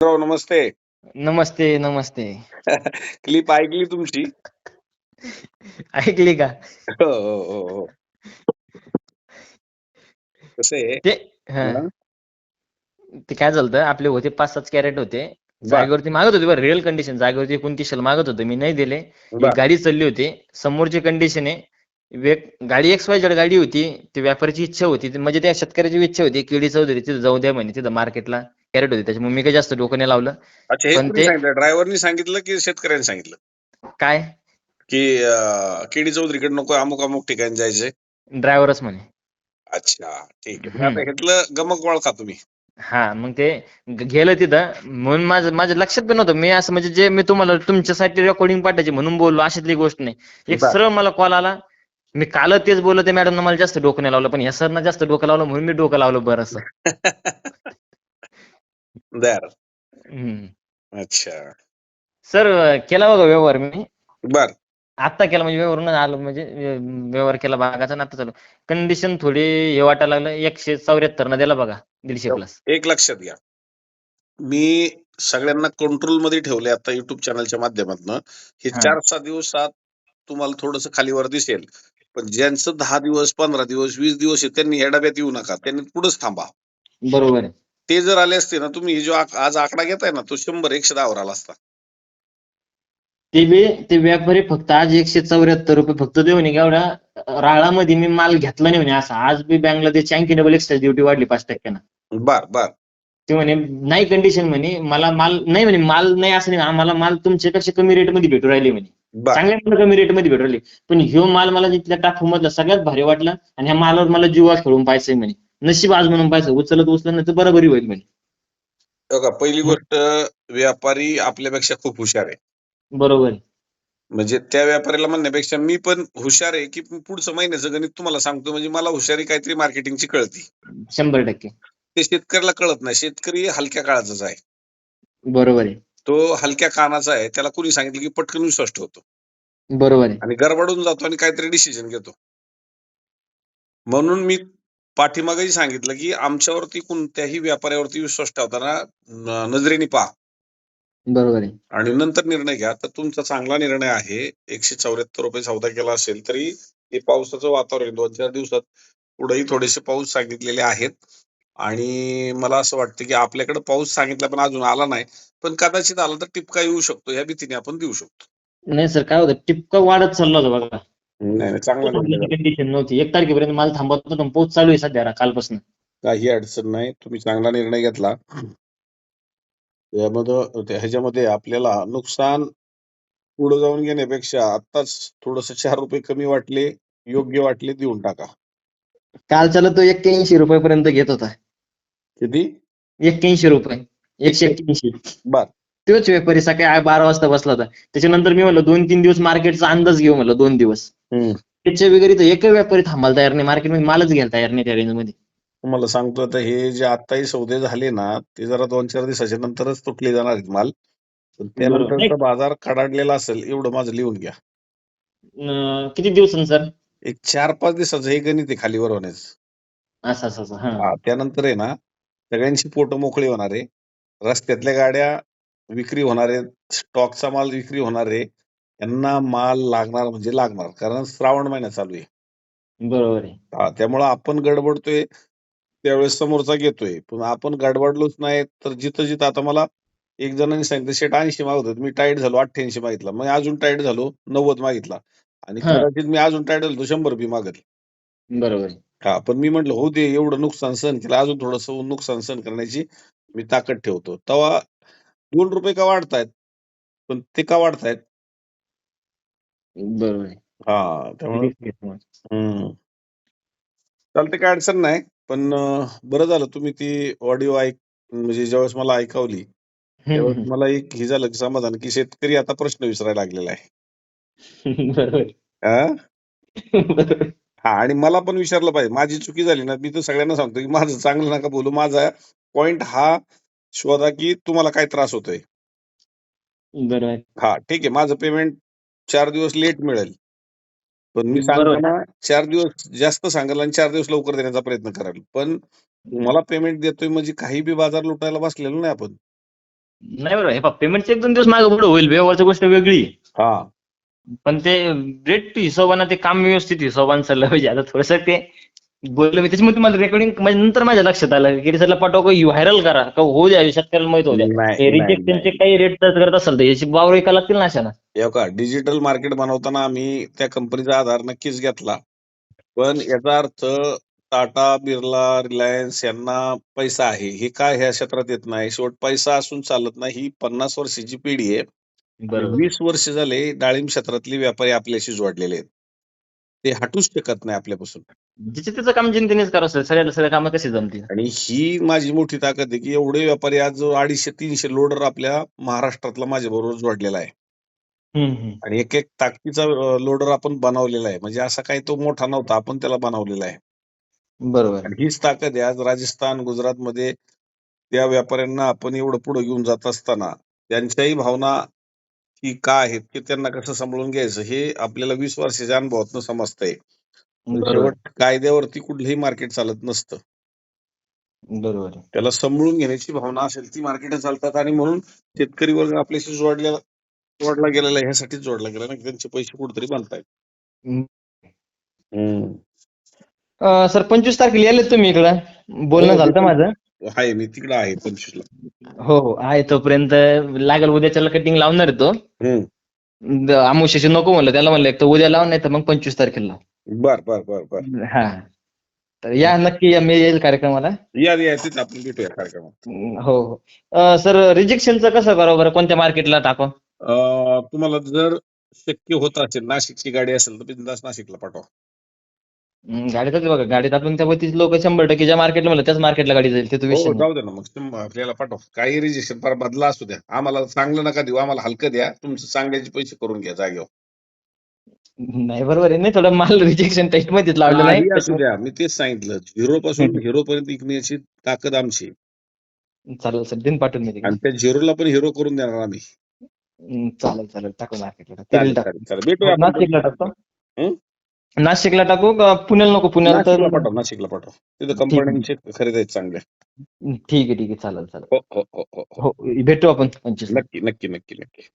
राव नमस्ते. नमस्ते नमस्ते. Clip ऐकली तुमची? ऐकली का? हो हो हो हो. कसं आहे? ते हा. ते काय झालं आपले होते पाच सात कॅरेट होते. जागेवरती मागत होते बरं रिअल कंडिशन जागेवरती एकोणतीसशे मागत होते मी नाही दिले. एक. गाडी चालली होती समोरची कंडिशन आहे. वे- गाडी एक्स वाय जेड गाडी होती ती व्यापाऱ्याची इच्छा होती. ती- म्हणजे त्या शेतकऱ्याची इच्छा होती केडी चौधरी तिथं जाऊ द्या म्हणे तिथं मार्केटला कॅरेट होते. त्याच्यामुळे मी काही जास्त डोकं नाही लावलं. अच्छा हे पण कोणी ते- सांगितलं? ड्रायव्हरनी सांगितलं की शेतकऱ्यांनी सांगितलं? काय? की केडी चौधरीकडे नको अमुक अमुक ठिकाणी जायचंय. ड्रायव्हरच म्हणे. अच्छा ठीक आहे. हम्म. आता घेतलं गमक वळखा तुम्ही. हा मग ते ग- गेलं तिथं. म्हणून माझं माझ्या लक्षात पण नव्हतं. मी असं म्हणजे जे मी तुम्हाला तुमच्यासाठी रेकॉर्डिंग पाठायची म्हणून बोललो अशातली गोष्ट नाही. एक बर. सरळ मला कॉल आला. मी काल तेच बोललो ते मॅडम मला जास्त डोकं नाही लावलं. पण ह्या सरना जास्त डोकं लावलं म्हणून मी डोकं लावलं बरं असं. बर. हम्म. अच्छा. सर केला बघा व्यवहार मी. बर. आत्ता केला म्हणजे व्यवहारून आलो म्हणजे व्य- व्यवहार केला भागाचा आणि आता चालू. कंडिशन थोडी हे वाटायला लागलं. एकशे चौऱ्याहत्तर न दिला बघा दीडशे प्लस. एक लक्षात घ्या. मी सगळ्यांना कंट्रोलमध्ये ठेवले आता युट्यूब चॅनलच्या माध्यमातून. हे हा. चार सहा दिवसात तुम्हाला थोडस खालीवर दिसेल. पण ज्यांचं दहा दिवस पंधरा दिवस वीस दिवस आहे त्यांनी या डब्यात येऊ नका. त्यांनी पुढेच थांबा. बरोबर आहे. ते जर आले असते ना तुम्ही हे जो आज आकडा घेताय ना तो शंभर एकशे दहावर आला असता. ते बी ते व्यापारी फक्त आज एकशे चौऱ्याहत्तर रुपये फक्त देऊ म्हणे एवढ्या राळामध्ये मी माल घेतला नाही म्हणे असं. आज बी बांगलादेशची आणखी डबल एक्स्ट्रा ड्युटी वाढली पाच टक्क्यानं. बर बर. ते म्हणे नाही कंडिशन म्हणे मला माल नाही म्हणे माल नाही असं नाही आम्हाला माल तुमच्यापेक्षा कमी रेटमध्ये भेटू राहिले म्हणे. चांगल्या मला कमी रेटमध्ये भेटू राहिले. पण ह्यो माल मला जिथल्या टाकू मधला सगळ्यात भारी वाटला आणि ह्या मालावर मला जीवा खेळून पाहायचंय म्हणे. नशीब आज म्हणून पाहायचं उचलत उचलत नाही तर बरोबरी होईल म्हणे. बघा पहिली गोष्ट व्यापारी आपल्यापेक्षा खूप हुशार आहे. बरोबर आहे. म्हणजे त्या व्यापाऱ्याला म्हणण्यापेक्षा मी पण हुशार आहे की पुढचं महिन्याचं गणित तुम्हाला सांगतो म्हणजे मला हुशारी काहीतरी मार्केटिंगची कळती. शंभर टक्के. ते शेतकऱ्याला कळत नाही शेतकरी हलक्या काळाचाच आहे. बरोबर आहे. तो हलक्या कानाचा आहे त्याला कुणी सांगितलं की पटकन विश्वास ठेवतो. बरोबर आहे. आणि गडबडून जातो आणि काहीतरी डिसिजन घेतो. म्हणून मी पाठीमागेही सांगितलं की आमच्यावरती कोणत्याही व्यापाऱ्यावरती विश्वास ठेवताना नजरेने पहा. बरोबर आहे. आणि नंतर निर्णय घ्या. तर तुमचा चांगला निर्णय आहे. एकशे चौऱ्याहत्तर रुपये सौदा केला असेल तरी हे पावसाचं वातावरण. दोन चार दिवसात पुढेही थोडेसे पाऊस सांगितलेले आहेत. आणि मला असं वाटतं की आपल्याकडे पाऊस सांगितला पण अजून आला नाही. पण कदाचित आला तर टिपका येऊ शकतो. या भीतीने आपण देऊ शकतो. नाही सर काय होतं? टिपका वाढत चालला होता बघा. नाही चांगला. कंडिशन नव्हती. एक तारखेपर्यंत माल थांबवत होता पोच चालू आहे सध्या कालपासून. काही अडचण नाही. तुम्ही चांगला निर्णय घेतला. यामध्ये त्या- ह्याच्यामध्ये आपल्याला नुकसान पुढे जाऊन घेण्यापेक्षा आत्ताच थोडस चार रुपये कमी वाटले योग्य वाटले देऊन टाका. कालच्याला तो एक्क्याऐंशी रुपयापर्यंत घेत होता. किती? एक्क्याऐंशी रुपये. एकशे एक्क्याऐंशी. बर. तोच व्यापारी सकाळी बारा वाजता बसला होता. त्याच्यानंतर मी म्हणलं दोन तीन दिवस मार्केटचा अंदाज घेऊ म्हणलं दोन दिवस. त्याच्या वगैरे तर एकही व्यापारी थांबायला तयार नाही. मार्केटमध्ये मालच घ्यायला तयार नाही त्या रेंजमध्ये. तुम्हाला सांगतो आता हे जे आत्ताही सौदे झाले ना ते जरा दोन चार दिवसाच्या नंतरच तुटले जाणार आहेत माल. पण त्यानंतरचा बाजार कडाडलेला असेल एवढं माझं लिहून घ्या. अं, किती दिवसांनी सर? एक चार पाच दिवसाचं हे गणित आहे खालीवर होण्याचं असं असं असं हा. हा त्यानंतर आहे ना सगळ्यांची पोट मोकळी होणार आहे. रस्त्यातल्या गाड्या विक्री होणार आहेत. स्टॉकचा माल विक्री होणार आहे. यांना माल लागणार म्हणजे लागणार. कारण श्रावण महिना चालू आहे. बरोबर आहे. हा त्यामुळं आपण गडबडतोय त्यावेळेस समोरचा घेतोय. पण आपण गडबडलोच नाही तर जिथं जिथं आता मला एक जणांनी सांगितलं शेट ऐंशी मागत होते मी टाईट झालो अठ्ठ्याऐंशी मागितला. मग अजून टाईट झालो नव्वद मागितला. आणि हा. कदाचित मी अजून टाईट झालो शंभर बी मागत बरोबर आहे. हा पण मी म्हंटल हो दे एवढं नुकसान सहन केलं अजून थोडस नुकसान सहन करण्याची मी ताकद ठेवतो. तेव्हा दोन रुपये का वाढतायत? पण ते का वाढतायत? बरोबर आहे हा त्यामुळे रिस्क घेतो मग. हम्म चालते काय अडचण नाही पण अं, बरं झालं तुम्ही ती ऑडिओ ऐक म्हणजे ज्यावेळेस मला ऐकवली त्यावेळेस मला एक हे झालं की समाधान की शेतकरी आता प्रश्न विचारायला लागलेला आहे बरोबर. हा? बरोबर. हा आणि मला पण विचारलं पाहिजे माझी चुकी झाली ना मी तर सगळ्यांना सांगतो की माझं चांगलं नका बोलू माझा पॉइंट हा शोधा की तुम्हाला काय त्रास होतोय बरोबर. हा ठीक आहे माझं पेमेंट चार दिवस लेट मिळेल. पण मी. सांगताना चार दिवस जास्त सांगाल आणि चार दिवस लवकर देण्याचा प्रयत्न कराल. पण मला पेमेंट देतोय म्हणजे काही बी बाजार लुटायला बसलेलो नाही आपण. नाही बरोबर. हे पेमेंटचे एक दोन दिवस मागे पुढे होईल. व्यवहारची गोष्ट वेगळी. हा. पण ते रेट हिशोबानं ते काम व्यवस्थित हिशोबानं चाललं पाहिजे. आता थोडस ते बोललो मी त्याच्यामध्ये मला रेकॉर्डिंग म्हणजे नंतर माझ्या लक्षात आलं की सरला पाठवा व्हायरल करा. का होऊ द्या शेतकऱ्याला माहीत होऊ द्या. नाही, हे नाही, नाही. काही रेट करत असेल तर याची वावर एका लागतील ना अशा ना हे का डिजिटल मार्केट बनवताना आम्ही त्या कंपनीचा आधार नक्कीच घेतला. पण याचा अर्थ टाटा बिर्ला रिलायन्स यांना पैसा आहे. हे काय ह्या क्षेत्रात येत नाही. शेवट पैसा असून चालत नाही. ही पन्नास वर्षाची पिढी आहे. वीस वर्ष झाले डाळिंब क्षेत्रातले व्यापारी आपल्याशी जोडलेले आहेत. ते हटूच शकत नाही आपल्यापासून. जिथे त्याचं काम असेल सगळ्याला सगळ्या कामं कशी जमतील? आणि ही माझी मोठी ताकद आहे की एवढे व्यापारी आज जो अडीचशे तीनशे लोडर आपल्या महाराष्ट्रातला माझ्या बरोबर जोडलेला आहे. आणि एक एक ताकदीचा लोडर आपण बनवलेला आहे. म्हणजे असा काही तो मोठा नव्हता आपण त्याला बनवलेला आहे. बरोबर. आणि हीच ताकद आहे. आज राजस्थान गुजरातमध्ये त्या व्यापाऱ्यांना आपण एवढं पुढे घेऊन जात असताना त्यांच्याही भावना की काय आहेत की त्यांना कसं सांभाळून घ्यायचं हे आपल्याला वीस वर्षाच्या अनुभवातून समजतंय. शेवट कायद्यावरती कुठलंही मार्केट चालत नसतं. बरोबर. त्याला सांभाळून घेण्याची भावना असेल ती मार्केट चालतात आणि म्हणून शेतकरी वर्ग आपल्याशी जोडल्या जोडला गेलेला आहे ह्यासाठीच जोडला गेला ना की त्यांचे पैसे कुठेतरी बनतायत. अं, सर पंचवीस तारखेला यायलेत तुम्ही इकडं. बोलणं हो, झालं माझं. आहे मी तिकडे आहे पंचवीसला. हो हो आहे तोपर्यंत लागेल उद्याच्याला कटिंग लावणार आहे तो. द- नको म्हणलं त्याला म्हणलं एक तर उद्या लावून नाही तर मग पंचवीस तारखेला लाव. बर बर बर बर. हा. तर या नक्की या मी येईल कार्यक्रमाला. या या तिथे आपण भेटूया कार्यक्रमात. हो हो. सर रिजेक्शनचं कसं बरोबर? कोणत्या मार्केटला टाकू? अं, तुम्हाला जर शक्य होत असेल नाशिकची गाडी असेल तर बिंदास नाशिकला पाठवा. गाडीतच बघा गाडीत आपण त्या तीच लोक शंभर टक्के ज्या मार्केटला म्हणलं त्याच मार्केटला गाडी जाईल तिथं हो विषय नाही. जाऊ दे ना मग आपल्याला पाठवा. काही रिजेक्शन फार बदला असू द्या. आम्हाला चांगलं नका देऊ आम्हाला हलकं द्या. तुमचं चांगल्याचे पैसे करून घ्या जागेवर. नाही बरोबर आहे. नाही थोडं माल रिजेक्शन टेस्ट मध्येच लावलेलं काही असू द्या. मी तेच सांगितलं. झिरो पासून हिरो पर्यंत विकण्याची ताकद आमची. चालेल सर. दिन पाठवून मी तिकडे. आणि त्या झिरोला पण हिरो करून देणार आम्ही. हम्म, चालेल चालेल. टाकू मार्केटला चालेल चालेल चालेल. भेटूया आपण नाशिकला टाकतो हं? नाशिकला टाकू का पुण्याला नको? पुण्याला नाशिकला तर पाठवा नाशिकला पाठवा. तिथं कंपन्यांचे खरेदी आहेत चांगल्या ठीक आहे ठीक आहे. चालेल चालेल. हो हो हो हो हो. हो भेटू आपण पंचवीस नक्की नक्की नक्की नक्की.